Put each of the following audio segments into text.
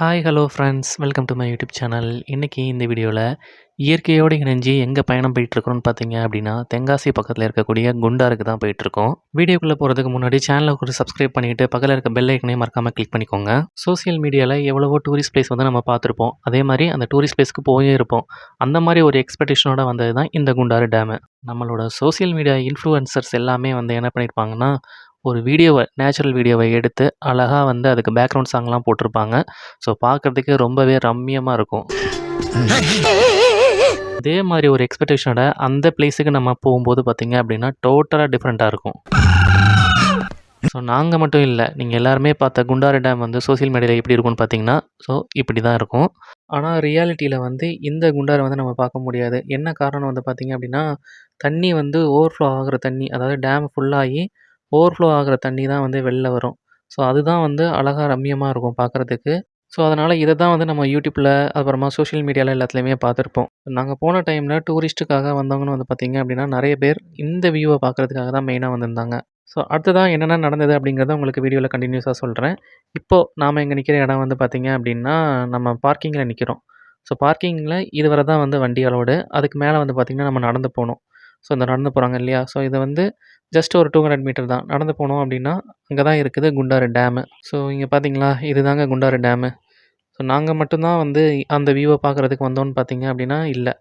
Hi hello friends welcome to my YouTube channel இன்றைக்கி இந்த வீடியோவில் இயற்கையோடு இணைஞ்சு எங்கே பயணம் போயிட்டுருக்கோன்னு பார்த்தீங்க அப்படின்னா தென்காசி பக்கத்தில் இருக்கக்கூடிய குண்டாருக்கு தான் போயிட்டுருக்கோம். வீடியோக்குள்ளே போகிறதுக்கு முன்னாடி சேனலை ஒரு சப்ஸ்கிரைப் பண்ணிவிட்டு பக்கத்தில் இருக்க பெல் ஐக்கனையும் மறக்காமல் கிளிக் பண்ணிக்கோங்க. சோஷியல் மீடியாவில் எவ்வளவோ டூரிஸ்ட் பிளேஸ் வந்து நம்ம பார்த்துருப்போம் அதே மாதிரி அந்த டூரிஸ்ட் பிளேஸ்க்கு போயே இருப்போம். அந்த மாதிரி ஒரு எக்ஸ்பெக்டேஷனோட வந்தது தான் இந்த குண்டாறு டேமு நம்மளோட சோஷியல் மீடியா இன்ஃப்ளூயன்சர்ஸ் எல்லாமே வந்து என்ன பண்ணியிருப்பாங்கன்னா ஒரு வீடியோவை நேச்சுரல் வீடியோவை எடுத்து அழகாக வந்து அதுக்கு பேக்ரவுண்ட் சாங்லாம் போட்டிருப்பாங்க. ஸோ பார்க்குறதுக்கே ரொம்பவே ரம்மியமாக இருக்கும். அதே மாதிரி ஒரு எக்ஸ்பெக்டேஷனோட அந்த பிளேஸுக்கு நம்ம போகும்போது பார்த்தீங்க அப்படின்னா டோட்டலாக டிஃப்ரெண்ட்டாக இருக்கும். ஸோ நாங்கள் மட்டும் இல்லை நீங்கள் எல்லாருமே பார்த்த குண்டாரி டேம் வந்து சோஷியல் மீடியாவில் எப்படி இருக்கும்னு பார்த்தீங்கன்னா ஸோ இப்படி தான் இருக்கும் ஆனால் ரியாலிட்டியில் வந்து இந்த குண்டாரை வந்து நம்ம பார்க்க முடியாது. என்ன காரணம் வந்து பார்த்தீங்க அப்படின்னா தண்ணி வந்து ஓவர்ஃப்ளோ ஆகிற தண்ணி அதாவது டேம் ஃபுல்லாகி ஓவர்ஃப்ளோ ஆகிற தண்ணி தான் வந்து வெளில வரும். ஸோ அதுதான் வந்து அழகாக ரம்மியமாக இருக்கும் பார்க்குறதுக்கு ஸோ அதனால் இதை தான் வந்து நம்ம யூடியூப்பில் அப்புறமா சோஷியல் மீடியாவில் எல்லாத்துலேயுமே பார்த்துருப்போம். நாங்கள் போன டைமில் டூரிஸ்ட்டுக்காக வந்தவங்கன்னு வந்து பார்த்திங்க அப்படின்னா நிறைய பேர் இந்த வியூவை பார்க்குறதுக்காக தான் மெயினாக வந்திருந்தாங்க. ஸோ அடுத்ததான் என்னென்ன நடந்தது அப்படிங்கிறத உங்களுக்கு வீடியோவில் கண்டினியூஸாக சொல்கிறேன் இப்போது நாம் இங்கே நிற்கிற இடம் வந்து பார்த்திங்க அப்படின்னா நம்ம பார்க்கிங்கில் நிற்கிறோம் ஸோ பார்க்கிங்கில் இதுவரை தான் வந்து வண்டி அலோடு அதுக்கு மேலே வந்து பார்த்திங்கன்னா நம்ம நடந்து போகணும். ஸோ இந்த நடந்து போகிறாங்க இல்லையா? ஸோ இதை வந்து ஜஸ்ட் ஒரு டூ ஹண்ட்ரட் மீட்டர் தான். நடந்து போனோம் அப்படின்னா அங்கே தான் இருக்குது குண்டாறு டேமு ஸோ இங்கே பார்த்தீங்களா இது தாங்க குண்டாறு டேமு ஸோ நாங்கள் மட்டும்தான் வந்து அந்த வியூவை பார்க்குறதுக்கு வந்தோம்னு பார்த்தீங்க அப்படின்னா இல்லை.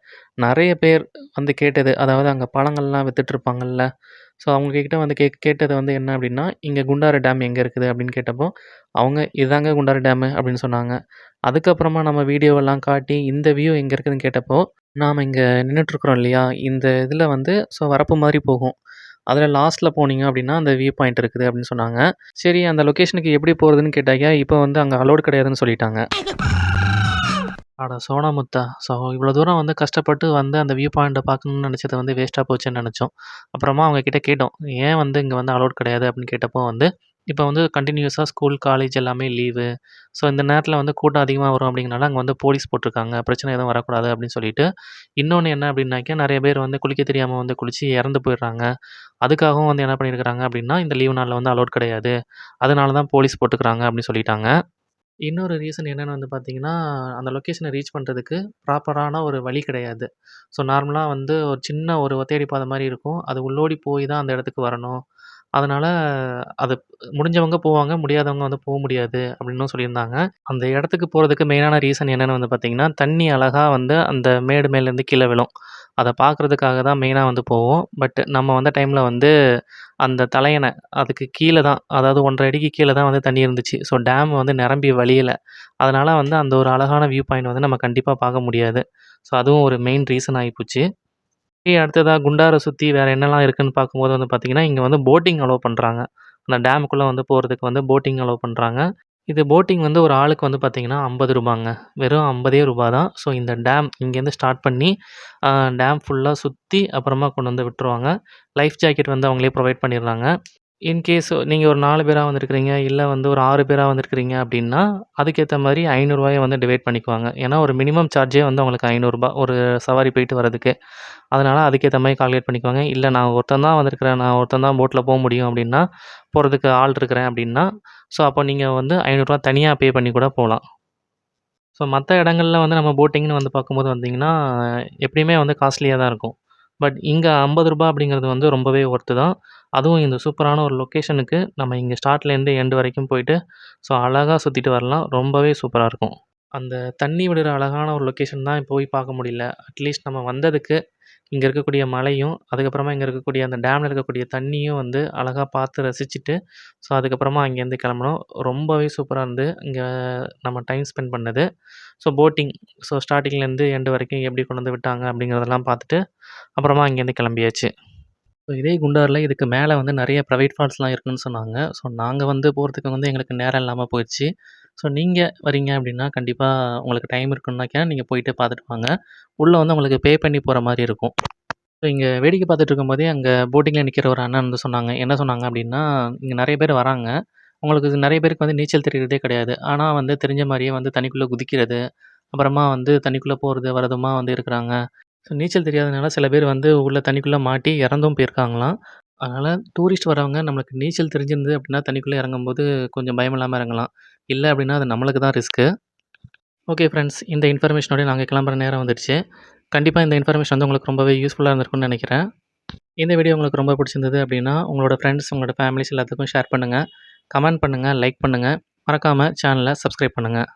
நிறைய பேர் வந்து கேட்டது அதாவது அங்கே பழங்கள்லாம் வித்துட்ருப்பாங்கல்ல ஸோ அவங்கக்கிட்ட வந்து கே கேட்டது வந்து என்ன அப்படின்னா இங்கே குண்டாறு டேம் எங்கே இருக்குது அப்படின்னு கேட்டப்போ அவங்க இதுதாங்க குண்டாறு டேமு அப்படின்னு சொன்னாங்க. அதுக்கப்புறமா நம்ம வீடியோவெல்லாம் காட்டி இந்த வியூ எங்கே இருக்குதுன்னு கேட்டப்போ நாம் இங்கே நின்றுட்டுருக்குறோம் இல்லையா? இந்த இதில் வந்து ஸோ வரப்பு மாதிரி போகும். அதில் லாஸ்ட்டில் போனீங்க அப்படின்னா அந்த வியூ பாயிண்ட் இருக்குது அப்படின்னு சொன்னாங்க. சரி அந்த லொக்கேஷனுக்கு எப்படி போகிறதுன்னு கேட்டாங்க. இப்போ வந்து அங்கே அலோடு கிடையாதுன்னு சொல்லிட்டாங்க. அட சோனாமுத்தா ஸோ இவ்வளோ தூரம் வந்து கஷ்டப்பட்டு வந்து அந்த வியூ பாயிண்ட்டை பார்க்கணும்னு நினச்சது வந்து வேஸ்ட்டாக போச்சுன்னு நினச்சோம். அப்புறமா அவங்கக்கிட்ட கேட்டோம் ஏன் வந்து இங்கே வந்து அலோட் கிடையாது? அப்படின்னு கேட்டப்போ வந்து இப்போ வந்து கண்டினியூஸாக ஸ்கூல் காலேஜ் எல்லாமே லீவு ஸோ இந்த நேரத்தில் வந்து கூட்டம் அதிகமாக வரும் அப்படிங்கிறனால அங்கே வந்து போலீஸ் போட்டிருக்காங்க. பிரச்சனை எதுவும் வரக்கூடாது அப்படின்னு சொல்லிட்டு. இன்னொன்று என்ன அப்படின்னாக்கா நிறைய பேர் வந்து குளிக்க தெரியாமல் வந்து குளித்து இறந்து போயிடுறாங்க. அதுக்காகவும் வந்து என்ன பண்ணியிருக்கிறாங்க அப்படின்னா இந்த லீவு நாளில் வந்து அலோட் கிடையாது. அதனால தான் போலீஸ் போட்டுக்கிறாங்க அப்படின்னு சொல்லிட்டாங்க. இன்னொரு ரீசன் என்னென்னு வந்து பார்த்தீங்கன்னா அந்த லொக்கேஷனை ரீச் பண்ணுறதுக்கு ப்ராப்பரான ஒரு வழி கிடையாது. ஸோ நார்மலாக வந்து ஒரு சின்ன ஒரு ஒத்தையடி பாதை மாதிரி இருக்கும். அது உள்ளோடி போய் தான் அந்த இடத்துக்கு வரணும். அதனால் அது முடிஞ்சவங்க போவாங்க முடியாதவங்க வந்து போக முடியாது அப்படின்னும் சொல்லியிருந்தாங்க. அந்த இடத்துக்கு போகிறதுக்கு மெயினான ரீசன் என்னென்னு வந்து பார்த்திங்கன்னா தண்ணி அழகாக வந்து அந்த மேடு மேலேருந்து கீழே விழும். அதை பார்க்குறதுக்காக தான் மெயினாக வந்து போவோம். பட் நம்ம வந்த டைமில் வந்து அந்த தலையணை அதுக்கு கீழே தான் அதாவது ஒன்றரை அடிக்கு கீழே தான் வந்து தண்ணி இருந்துச்சு. ஸோ டேம் வந்து நிரம்பி வழியலை. அதனால் வந்து அந்த ஒரு அழகான வியூ பாயிண்ட் வந்து நம்ம கண்டிப்பாக பார்க்க முடியாது. ஸோ அதுவும் ஒரு மெயின் ரீசன் அடுத்ததாக குண்டாரை சுற்றி வேறு என்னெல்லாம் இருக்குதுன்னு பார்க்கும்போது வந்து பார்த்திங்கன்னா இங்கே வந்து போட்டிங் அலோவ் பண்ணுறாங்க அந்த டேமுக்குள்ளே வந்து போகிறதுக்கு வந்து போட்டிங் அலோவ் பண்ணுறாங்க இது போட்டிங் வந்து ஒரு ஆளுக்கு வந்து பார்த்திங்கன்னா ஐம்பது ரூபாங்க. வெறும் ஐம்பதே ரூபா தான் ஸோ இந்த டேம் இங்கேருந்து ஸ்டார்ட் பண்ணி டேம் ஃபுல்லாக சுற்றி அப்புறமா கொண்டு வந்து விட்டுருவாங்க. லைஃப் ஜாக்கெட் வந்து அவங்களே ப்ரொவைட் பண்ணிடுறாங்க. இன்கேஸ் நீங்கள் ஒரு நாலு பேராக வந்திருக்கிறீங்க இல்லை வந்து ஒரு ஆறு பேராக வந்திருக்கிறீங்க அப்படின்னா அதுக்கேற்ற மாதிரி ஐநூறுரூவாயை வந்து டிவைட் பண்ணிக்குவாங்க. ஏன்னா ஒரு மினிமம் சார்ஜே வந்து அவங்களுக்கு ஐநூறுரூபா ஒரு சவாரி போயிட்டு வரதுக்கு அதனால் அதுக்கேற்ற மாதிரி கால்குலேட் பண்ணிக்குவாங்க. இல்லை நான் ஒருத்தன் தான் வந்திருக்கிறேன் நான் ஒருத்தன் தான் போட்டில் போக முடியும் அப்படின்னா போகிறதுக்கு ஆள் இருக்கிறேன் அப்படின்னா ஸோ அப்போ நீங்கள் வந்து ஐநூறுரூவா தனியாக பே பண்ணி கூட போகலாம். ஸோ மற்ற இடங்கள்ல வந்து நம்ம போட்டிங்னு வந்து பார்க்கும்போது வந்திங்கன்னா எப்படியுமே வந்து காஸ்ட்லியாக தான் இருக்கும். பட் இங்கே ஐம்பது ரூபா அப்படிங்கிறது வந்து ரொம்பவே ஒர்த்து தான். அதுவும் இந்த சூப்பரான ஒரு லொக்கேஷனுக்கு நம்ம இங்கே ஸ்டார்ட்லேருந்து எண்டு வரைக்கும் போயிட்டு ஸோ அழகாக சுற்றிட்டு வரலாம். ரொம்பவே சூப்பராக இருக்கும். அந்த தண்ணி விடுற அழகான ஒரு லொக்கேஷன் தான் போய் பார்க்க முடியல. அட்லீஸ்ட் நம்ம வந்ததுக்கு இங்கே இருக்கக்கூடிய மலையும் அதுக்கப்புறமா இங்கே இருக்கக்கூடிய அந்த டேமில் இருக்கக்கூடிய தண்ணியும் வந்து அழகாக பார்த்து ரசிச்சுட்டு ஸோ அதுக்கப்புறமா அங்கேருந்து கிளம்புனோம் ரொம்பவே சூப்பராக இருந்து இங்கே நம்ம டைம் ஸ்பெண்ட் பண்ணது. ஸோ போட்டிங் ஸோ ஸ்டார்டிங்லேருந்து எண்டு வரைக்கும் எப்படி கொண்டு வந்து விட்டாங்க அப்படிங்கிறதெல்லாம் பார்த்துட்டு அப்புறமா அங்கேருந்து கிளம்பியாச்சு. ஸோ இதே குண்டாரில் இதுக்கு மேலே வந்து நிறைய ப்ரைவேட் ஃபால்ஸ்லாம் இருக்குதுன்னு சொன்னாங்க. ஸோ நாங்கள் வந்து போகிறதுக்கு வந்து எங்களுக்கு நேரம் இல்லாமல் போயிடுச்சு. ஸோ நீங்கள் வரீங்க அப்படின்னா கண்டிப்பாக உங்களுக்கு டைம் இருக்குன்னாக்கா நீங்கள் போயிட்டு பார்த்துட்டு வாங்க. உள்ளே வந்து உங்களுக்கு பே பண்ணி போகிற மாதிரி இருக்கும். ஸோ இங்கே வேடிக்கை பார்த்துட்டு இருக்கும்போதே அங்கே போட்டிங்கில் நிற்கிற ஒரு அண்ணன் வந்து சொன்னாங்க. என்ன சொன்னாங்க அப்படின்னா இங்கே நிறைய பேர் வராங்க. உங்களுக்கு நிறைய பேருக்கு வந்து நீச்சல் தெரிகிறதே கிடையாது. ஆனால் வந்து தெரிஞ்ச மாதிரியே வந்து தண்ணிக்குள்ளே குதிக்கிறது அப்புறமா வந்து தண்ணிக்குள்ளே போகிறது வரதுமா வந்து இருக்கிறாங்க. ஸோ நீச்சல் தெரியாதனால சில பேர் வந்து உள்ள தண்ணிக்குள்ளே மாட்டி இறந்தும் போயிருக்காங்களாம். அதனால் டூரிஸ்ட் வரவங்க நம்மளுக்கு நீச்சல் தெரிஞ்சிருந்தது அப்படின்னா தண்ணிக்குள்ளே இறங்கும்போது கொஞ்சம் பயம் இல்லாமல் இறங்கலாம். இல்லை அப்படின்னா அது நம்மளுக்கு தான் ரிஸ்க்கு ஓகே ஃப்ரெண்ட்ஸ் இந்த இன்ஃபர்மேஷனோட நாங்கள் கிளம்புற நேரம் வந்துடுச்சு. கண்டிப்பாக இந்த இன்ஃபர்மேஷன் வந்து உங்களுக்கு ரொம்பவே யூஸ்ஃபுல்லாக இருந்திருக்கும்னு நினைக்கிறேன். இந்த வீடியோ உங்களுக்கு ரொம்ப பிடிச்சிருந்தது அப்படின்னா உங்களோட ஃப்ரெண்ட்ஸ் உங்களோட ஃபேமிலிஸ் எல்லாத்துக்கும் ஷேர் பண்ணுங்கள் கமெண்ட் பண்ணுங்கள் லைக் பண்ணுங்கள் மறக்காமல் சேனலை சப்ஸ்கிரைப் பண்ணுங்கள்